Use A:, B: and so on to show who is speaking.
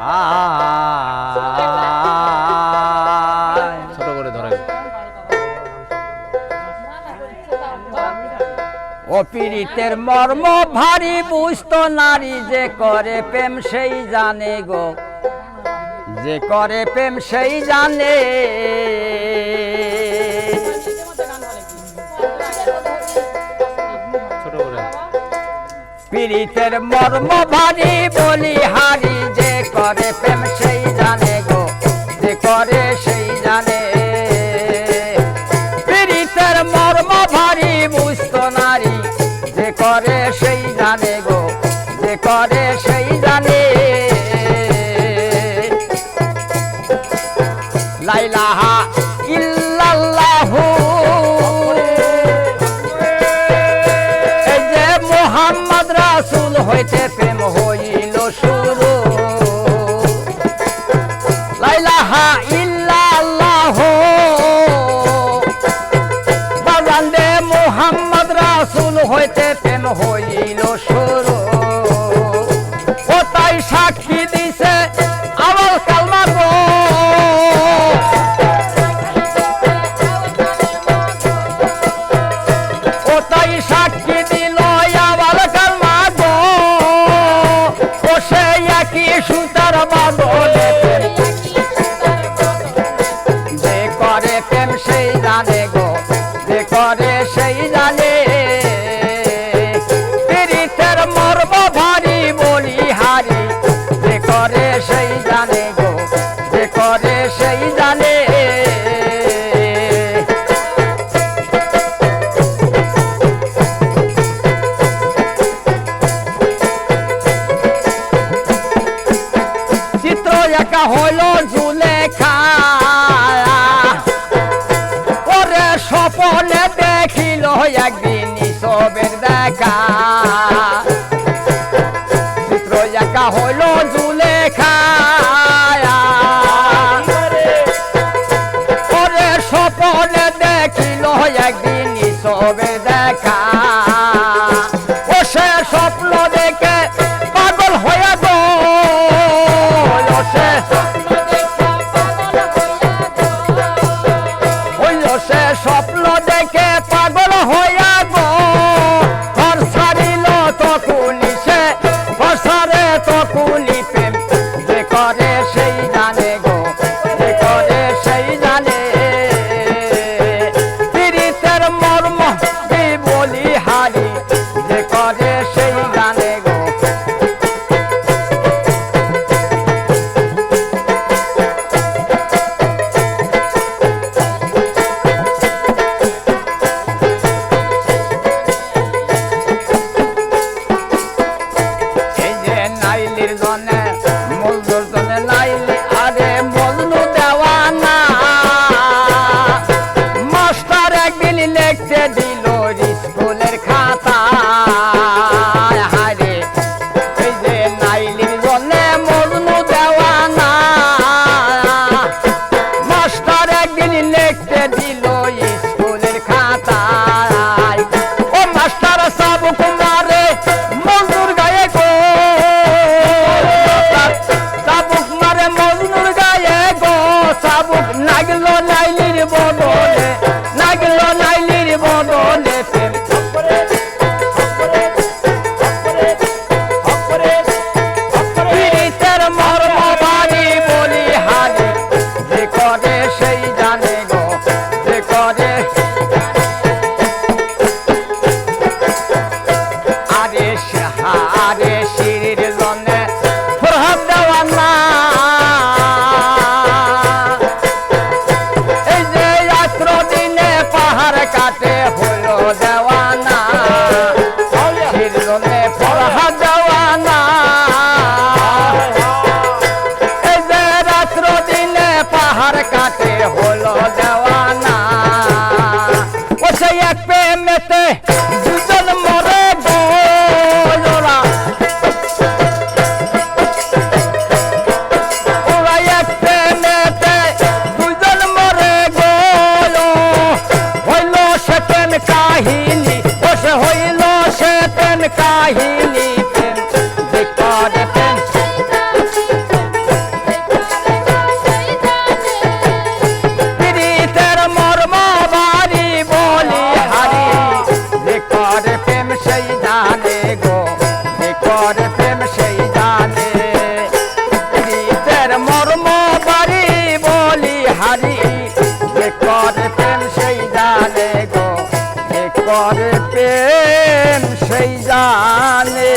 A: ও পীড়িতের মর্ম ভারী বুঝত নারী যে করে প্রেম সেই জানে গো। যে করে প্রেম সেই জানে। পীড়িতের মর্ম ভারী বলিহার করে প্রেম সেই জানে গো, যে করে সেই জানে। পীড়িতের মর্ম ভারী বুঝত নারী, যে করে সেই জানে গো, যে করে 哈一。body. হইল জুলেখা পরে স্বপনে দেখিল একদিন সবে করে সেই করে প্রেম সেই জানে।